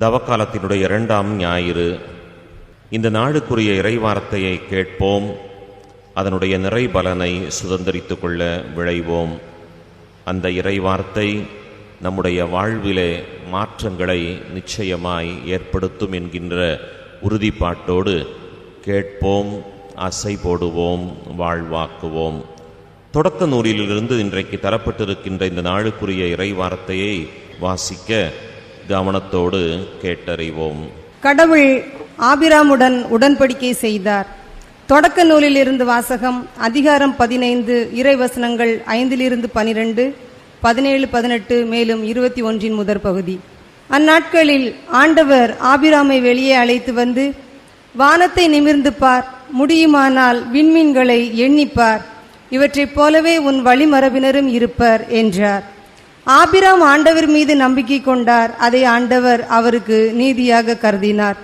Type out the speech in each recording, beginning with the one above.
தவக்காலத்தினுடைய இரண்டாம் ஞாயிறு. இந்த நாளுக்குரிய இறைவார்த்தையை கேட்போம். அதனுடைய நிறைபலனை சுதந்திரித்து கொள்ள விழைவோம். அந்த இறைவார்த்தை நம்முடைய வாழ்விலே மாற்றங்களை நிச்சயமாய் ஏற்படுத்தும் என்கின்ற உறுதிப்பாட்டோடு கேட்போம் அசை போடுவோம் வாழ்வாக்குவோம். தொடக்க நூலிலிருந்து இன்றைக்கு தரப்பட்டிருக்கின்ற இந்த நாளுக்குரிய இறைவார்த்தையை வாசிக்க கவனத்தோடு கேட்டறிவோம். கடவுள் ஆபிராமுடன் உடன்படிக்கை செய்தார். தொடக்க நூலிலிருந்து வாசகம் அதிகாரம் பதினைந்து இறைவசனங்கள் ஐந்திலிருந்து பனிரெண்டு பதினேழு பதினெட்டு மேலும் இருபத்தி ஒன்றின் முதற் பகுதி அந்நாட்களில் ஆண்டவர் ஆபிராமை வெளியே அழைத்து வந்து வானத்தை நிமிர்ந்து பார் முடியுமானால் விண்மீன்களை எண்ணிப்பார் இவற்றைப் போலவே உன் வழிமரபினரும் இருப்பர் என்றார். ஆபிராம் ஆண்டவர் மீது நம்பிக்கை கொண்டார். அதை ஆண்டவர் அவருக்கு நீதியாக கருதினார்.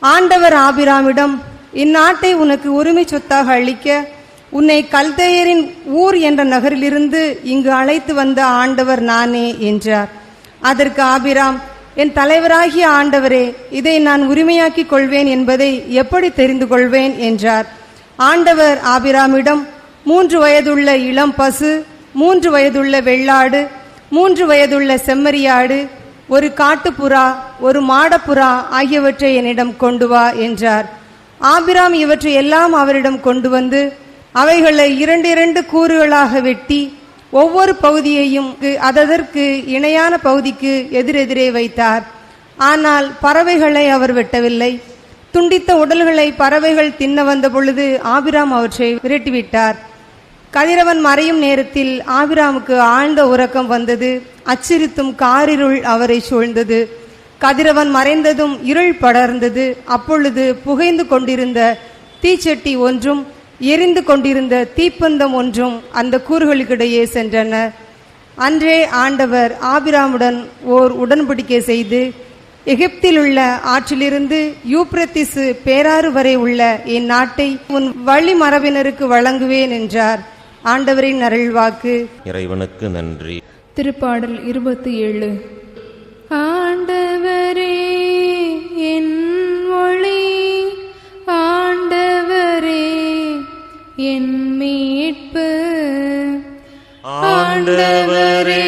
ஆண்டவர் ஆபிராமிடம் இந்நாட்டை உனக்கு உரிமை சொத்தாக அளிக்க உன்னை கல்தையரின் ஊர் என்ற நகரிலிருந்து இங்கு அழைத்து வந்த ஆண்டவர் நானே என்றார். அதற்கு ஆபிராம் என் தலைவராகிய ஆண்டவரே இதை நான் உரிமையாக்கிக் கொள்வேன் என்பதை எப்படி தெரிந்து கொள்வேன்? என்றார். ஆண்டவர் ஆபிராமிடம் மூன்று வயதுள்ள இளம் பசு மூன்று வயதுள்ள வெள்ளாடு மூன்று வயதுள்ள செம்மறியாடு ஒரு காட்டுப்புறா ஒரு மாடப்புறா ஆகியவற்றை என்னிடம் கொண்டு வா என்றார். ஆபிராம் இவற்றை எல்லாம் அவரிடம் கொண்டு வந்து அவைகளை இரண்டு இரண்டு கூறுகளாக வெட்டி ஒவ்வொரு பகுதியையும் அததற்கு இணையான பகுதிக்கு எதிரெதிரே வைத்தார். ஆனால் பறவைகளை அவர் வெட்டவில்லை. துண்டித்த உடல்களை பறவைகள் தின்ன வந்த பொழுது ஆபிராம் அவற்றை விரட்டிவிட்டார். கதிரவன் மறையும் நேரத்தில் ஆபிராமுக்கு ஆழ்ந்த உறக்கம் வந்தது. அச்சிருத்தும் காரிருள் அவரை சூழ்ந்தது. கதிரவன் மறைந்ததும் இருள் படர்ந்தது. அப்பொழுது புகைந்து கொண்டிருந்த தீச்சட்டி ஒன்றும் எரிந்து கொண்டிருந்த தீப்பந்தம் ஒன்றும் அந்த கூறுகளுக்கிடையே சென்றன. அன்றே ஆண்டவர் ஆபிராமுடன் ஓர் உடன்படிக்கை செய்து எகிப்தில் உள்ள ஆற்றிலிருந்து யூப்ரத்திசு பேராறு வரை உள்ள என் நாட்டை உன் வழி மரபினருக்கு வழங்குவேன் என்றார். ஆண்டவரின் அருள்வாக்கு. இறைவனுக்கு நன்றி. திருப்பாடல் இருபத்தி ஏழு ஆண்டவரே என் ஒளி. ஆண்டவரே என் மீட்பு. ஆண்டவரே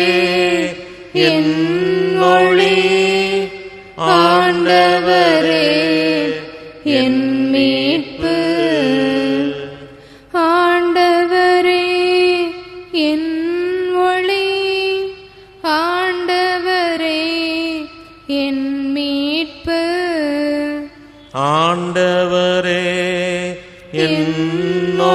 என் ஒளி.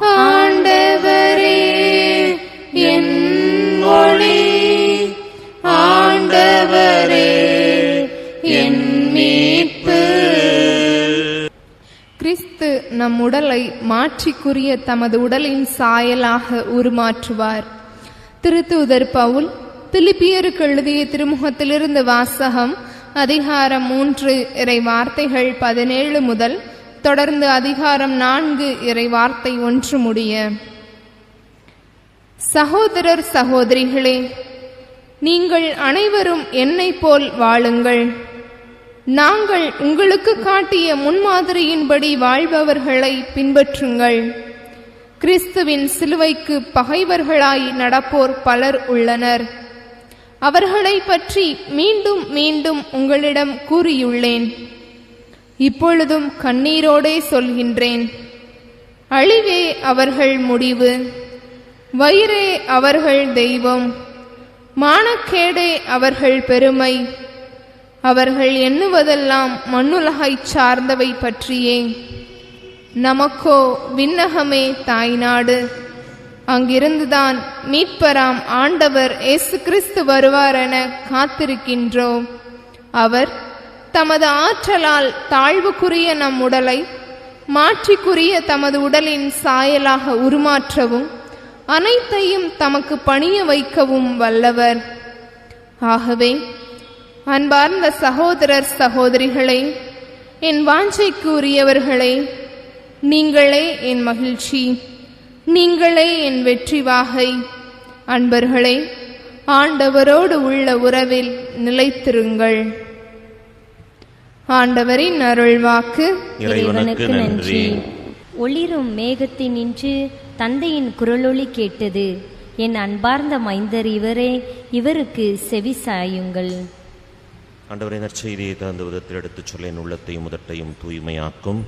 ஆண்டவரே என் ஒளி. ஆண்டவரே என் மீட்பு. கிறிஸ்து நம் உடலை மாற்றிக்குரிய தமது உடலின் சாயலாக உருமாற்றுவார். திருத்தூதர் பவுல் பிலிப்பியருக்கு எழுதிய திருமுகத்திலிருந்து வாசகம் அதிகாரம் மூன்று இறை வார்த்தைகள் பதினேழு முதல் தொடர்ந்து அதிகாரம் நான்கு இறை வார்த்தை ஒன்று முடிய சகோதரர் சகோதரிகளே நீங்கள் அனைவரும் என்னைப் போல் வாழுங்கள். நாங்கள் உங்களுக்கு காட்டிய முன்மாதிரியின்படி வாழ்பவர்களை பின்பற்றுங்கள். கிறிஸ்துவின் சிலுவைக்கு பகைவர்களாய் நடப்போர் பலர் உள்ளனர். அவர்களை பற்றி மீண்டும் மீண்டும் உங்களிடம் கூறியுள்ளேன். இப்பொழுதும் கண்ணீரோடே சொல்கின்றேன். அழிவே அவர்கள் முடிவு. வயிறே அவர்கள் தெய்வம். மானக்கேடே அவர்கள் பெருமை. அவர்கள் எண்ணுவதெல்லாம் மண்ணுலகைச் சார்ந்தவை பற்றியே. நமக்கோ விண்ணகமே தாய்நாடு. அங்கிருந்துதான் மீட்பராம் ஆண்டவர் இயேசு கிறிஸ்து வருவாரென காத்திருக்கின்றோம். அவர் தமது ஆற்றலால் தாழ்வுக்குரிய நம் உடலை மாற்றிக்குரிய தமது உடலின் சாயலாக உருமாற்றவும் அனைத்தையும் தமக்கு பணிய வைக்கவும் வல்லவர். ஆகவே அன்பார்ந்த சகோதரர் சகோதரிகளே என் வாஞ்சைக்கு உரியவர்களே நீங்களே என் மகிழ்ச்சி நீங்களே என் வெற்றி வாகை. அன்பர்களே ஆண்டவரோடு உள்ள உறவில் நிலைத்திருங்கள். ஆண்டவரின் அருள்வாக்கு இறைவனுக்கு நன்றி. ஒளிரும் மேகத்தினின்று தந்தையின் குரலொளி கேட்டது. என் அன்பார்ந்த மைந்தர் இவரே இவருக்கு செவி சாயுங்கள். ஆண்டவரை நற்செய்தியை தகுந்த விதத்தில் எடுத்துச் சொல்ல என் உள்ளத்தையும் முதட்டையும் தூய்மையாக்கும்.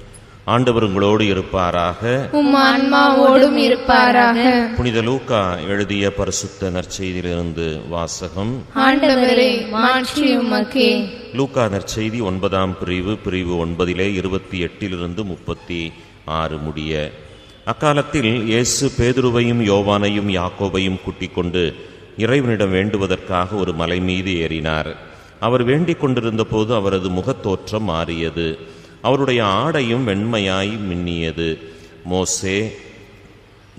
ஆண்டவர் உங்களோடு இருப்பாராக. ஆன்மாவோடும் இருப்பாராக. புனித லூக்கா எழுதிய பரிசுத்த நற்செய்தியிலிருந்து வாசகம். ஆண்டவரே மாற்றி உமக்கே. லூக்கா நற்செய்தி ஒன்பதாம் பிரிவு பிரிவு ஒன்பதிலே இருபத்தி எட்டிலிருந்து முப்பத்தி ஆறு முடிய. அக்காலத்தில் இயேசு பேதுருவையும் யோவானையும் யாக்கோவையும் கூட்டிக் கொண்டு இறைவனிடம் வேண்டுவதற்காக ஒரு மலை மீது ஏறினார். அவர் வேண்டிக் கொண்டிருந்த போது அவரது முகத்தோற்றம் மாறியது. அவருடைய ஆடையும் வெண்மையாய் மின்னியது. மோசே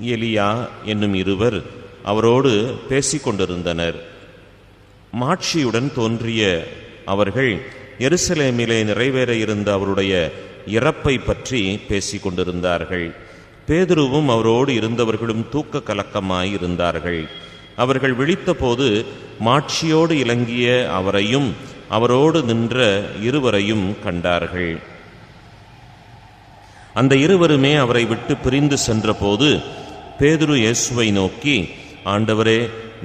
எலியா என்னும் இருவர் அவரோடு பேசிக் கொண்டிருந்தனர் மாட்சியுடன் தோன்றிய அவர்கள் எருசலேமிலே நிறைவேற இருந்த அவருடைய இறப்பை பற்றி பேசிக் கொண்டிருந்தார்கள். பேதுருவும் அவரோடு இருந்தவர்களும் தூக்க கலக்கமாய் இருந்தார்கள். அவர்கள் விழித்தபோது மாட்சியோடு இலங்கிய அவரையும் அவரோடு நின்ற இருவரையும் கண்டார்கள். அந்த இருவருமே அவரை விட்டு பிரிந்து சென்றபோது பேதுரு இயேசுவை நோக்கி ஆண்டவரே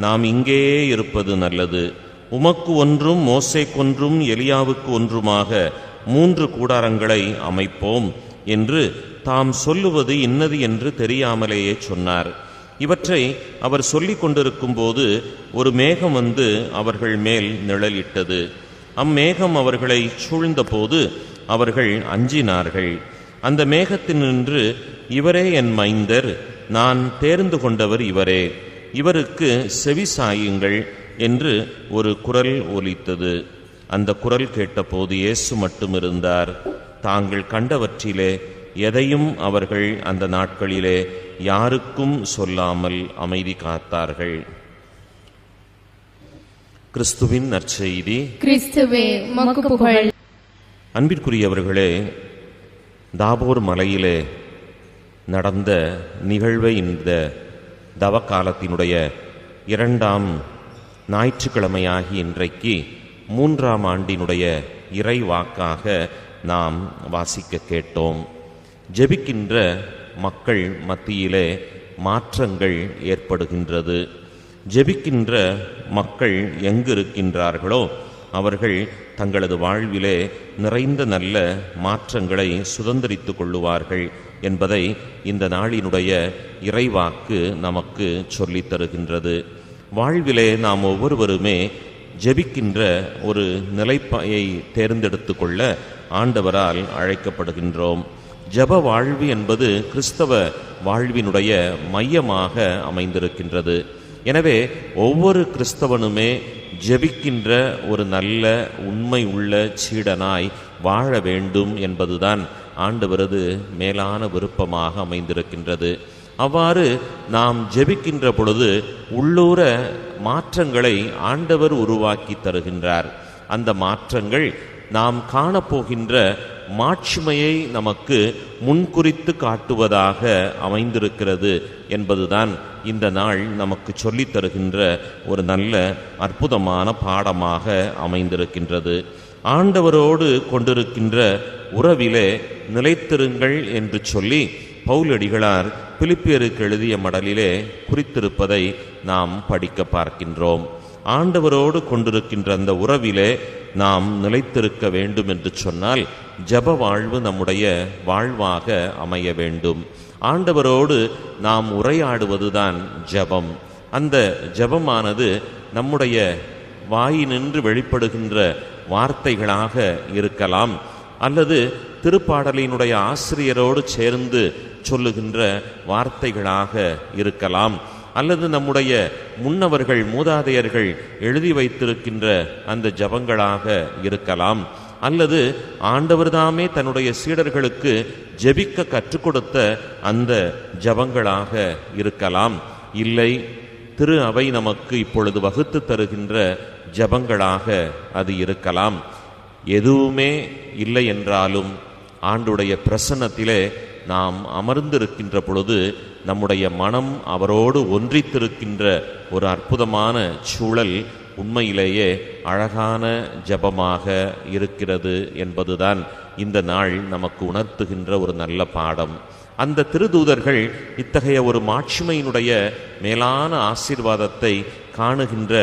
நாம் இங்கேயே இருப்பது நல்லது. உமக்கு ஒன்றும் மோசைக்கொன்றும் எலியாவுக்கு ஒன்றுமாக மூன்று கூடாரங்களை அமைப்போம் என்று தாம் சொல்லுவது இன்னது என்று தெரியாமலேயே சொன்னார். இவற்றை அவர் சொல்லிக் கொண்டிருக்கும்போது ஒரு மேகம் வந்து அவர்கள் மேல் நிழலிட்டது. அம்மேகம் அவர்களை சூழ்ந்தபோது அவர்கள் அஞ்சினார்கள். அந்த மேகத்தினின்று இவரே என் மைந்தர் நான் தேர்ந்து கொண்டவர் இவரே. இவருக்கு செவி சாயுங்கள். என்று ஒரு குரல் ஒலித்தது. அந்த குரல் கேட்டபோது இயேசு மட்டும் இருந்தார் தாங்கள் கண்டவற்றிலே எதையும் அவர்கள் அந்த நாட்களிலே யாருக்கும் சொல்லாமல் அமைதி காத்தார்கள். கிறிஸ்துவின் நற்செய்தி. கிறிஸ்துவே புகழ். அன்பிற்குரியவர்களே தாபோர் மலையிலே நடந்த நிகழ்வை இந்த தவக்காலத்தினுடைய இரண்டாம் ஞாயிற்றுக்கிழமையாகி இன்றைக்கு மூன்றாம் ஆண்டினுடைய இறை வாக்காக நாம் வாசிக்க கேட்டோம். ஜெபிக்கின்ற மக்கள் மத்தியிலே மாற்றங்கள் ஏற்படுகின்றது. ஜெபிக்கின்ற மக்கள் எங்கு இருக்கின்றார்களோ அவர்கள் தங்களது வாழ்விலே நிறைந்த நல்ல மாற்றங்களை சுதந்திரித்து கொள்ளுவார்கள் என்பதை இந்த நாளினுடைய இறைவாக்கு நமக்கு சொல்லித் தருகின்றது. வாழ்விலே நாம் ஒவ்வொருவருமே ஜெபிக்கின்ற ஒரு நிலைப்பாயை தேர்ந்தெடுத்து கொள்ள ஆண்டவரால் அழைக்கப்படுகின்றோம். ஜெப வாழ்வு என்பது கிறிஸ்தவ வாழ்வினுடைய மையமாக அமைந்திருக்கின்றது. எனவே ஒவ்வொரு கிறிஸ்தவனுமே ஜெபிக்கின்ற ஒரு நல்ல உண்மை உள்ள சீடனாய் வாழ வேண்டும் என்பதுதான் ஆண்டவரது மேலான விருப்பமாக அமைந்திருக்கின்றது. அவ்வாறு நாம் ஜெபிக்கின்ற பொழுது உள்ளூர மாற்றங்களை ஆண்டவர் உருவாக்கி தருகின்றார். அந்த மாற்றங்கள் நாம் காணப்போகின்ற மாட்சிமையை நமக்கு முன்குறித்து காட்டுவதாக அமைந்திருக்கிறது என்பதுதான் இந்த நாள் நமக்கு சொல்லித் தருகின்ற ஒரு நல்ல அற்புதமான பாடமாக அமைந்திருக்கின்றது. ஆண்டவரோடு கொண்டிருக்கின்ற உறவிலே நிலைத்திருங்கள் என்று சொல்லி பவுலடிகளார் பிலிப்பியருக்கு எழுதிய மடலிலே குறித்திருப்பதை நாம் படிக்க பார்க்கின்றோம். ஆண்டவரோடு கொண்டிருக்கின்ற அந்த உறவிலே நாம் நிலைத்திருக்க வேண்டும் என்று சொன்னால் ஜப வாழ்வு நம்முடைய வாழ்வாக அமைய வேண்டும். ஆண்டவரோடு நாம் உரையாடுவதுதான் ஜபம். அந்த ஜபமானது நம்முடைய வாயினின்று வெளிப்படுகின்ற வார்த்தைகளாக இருக்கலாம். அல்லது திருப்பாடலினுடைய ஆசிரியரோடு சேர்ந்து சொல்லுகின்ற வார்த்தைகளாக இருக்கலாம். அல்லது நம்முடைய முன்னவர்கள் மூதாதையர்கள் எழுதி வைத்திருக்கின்ற அந்த ஜபங்களாக இருக்கலாம். அல்லது ஆண்டவர்தாமே தன்னுடைய சீடர்களுக்கு ஜெபிக்க கற்றுக் கொடுத்த அந்த ஜபங்களாக இருக்கலாம். இல்லை திரு அவை நமக்கு இப்பொழுது வகுத்து தருகின்ற ஜபங்களாக அது இருக்கலாம். எதுவுமே இல்லை என்றாலும் ஆண்டுடைய பிரசன்னத்திலே நாம் அமர்ந்திருக்கின்ற பொழுது நம்முடைய மனம் அவரோடு ஒன்றித்திருக்கின்ற ஒரு அற்புதமான சூழல் உண்மையிலேயே அழகான ஜபமாக இருக்கிறது என்பதுதான் இந்த நாள் நமக்கு உணர்த்துகின்ற ஒரு நல்ல பாடம். அந்த திருதூதர்கள் இத்தகைய ஒரு மாட்சிமையினுடைய மேலான ஆசீர்வாதத்தை காணுகின்ற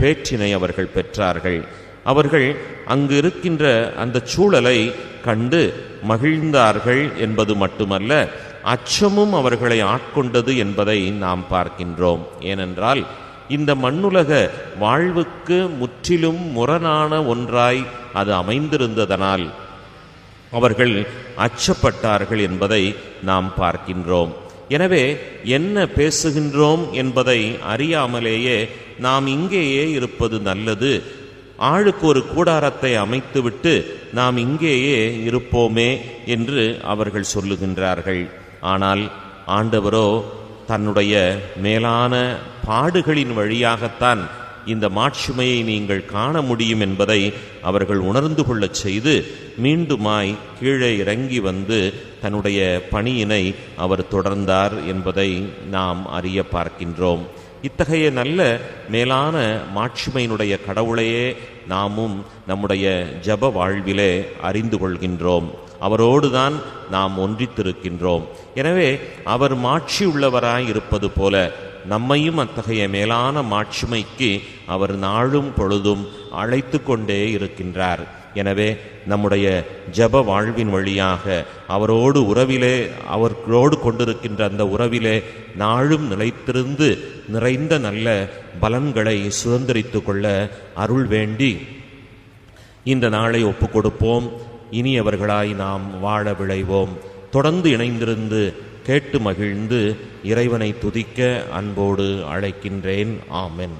பேற்றினை அவர்கள் பெற்றார்கள். அவர்கள் அங்கு இருக்கின்ற அந்த சூழலை கண்டு மகிழ்ந்தார்கள் என்பது மட்டுமல்ல அச்சமும் அவர்களை ஆட்கொண்டது என்பதை நாம் பார்க்கின்றோம். ஏனென்றால் இந்த மண்ணுலக வாழ்வுக்கு முற்றிலும் முரணான ஒன்றாய் அது அமைந்திருந்ததனால் அவர்கள் அச்சப்பட்டார்கள் என்பதை நாம் பார்க்கின்றோம். எனவே என்ன பேசுகின்றோம் என்பதை அறியாமலேயே நாம் இங்கேயே இருப்பது நல்லது. ஆளுக்கு ஒரு கூடாரத்தை அமைத்துவிட்டு நாம் இங்கேயே இருப்போமே என்று அவர்கள் சொல்லுகின்றார்கள். ஆனால் ஆண்டவரோ தன்னுடைய மேலான பாடுகளின் வழியாகத்தான் இந்த மாட்சிமையை நீங்கள் காண முடியும் என்பதை அவர்கள் உணர்ந்து கொள்ளச் செய்து மீண்டுமாய் கீழே இறங்கி வந்து தன்னுடைய பணியினை அவர் தொடர்ந்தார் என்பதை நாம் அறிய பார்க்கின்றோம். இத்தகைய நல்ல மேலான மாட்சிமையினுடைய கடவுளையே நாமும் நம்முடைய ஜப வாழ்விலே அறிந்து கொள்கின்றோம். அவரோடுதான் நாம் ஒன்றித்திருக்கின்றோம். எனவே அவர் மாட்சி உள்ளவராய் இருப்பது போல நம்மையும் அத்தகைய மேலான மாட்சிமைக்கு அவர் நாளும் பொழுதும் அழைத்து கொண்டே இருக்கின்றார். எனவே நம்முடைய ஜப வாழ்வின் வழியாக அவரோடு உறவிலே அவர்களோடு கொண்டிருக்கின்ற அந்த உறவிலே நாளும் நிலைத்திருந்து நிறைந்த நல்ல பலன்களை சுதந்திரித்து கொள்ள அருள் வேண்டி இந்த நாளை ஒப்புக்கொடுப்போம் இனியவர்களாய் நாம் வாழ விளைவோம் தொடர்ந்து இணைந்திருந்து கேட்டு மகிழ்ந்து இறைவனை துதிக்க அன்போடு அழைக்கின்றேன். ஆமென்.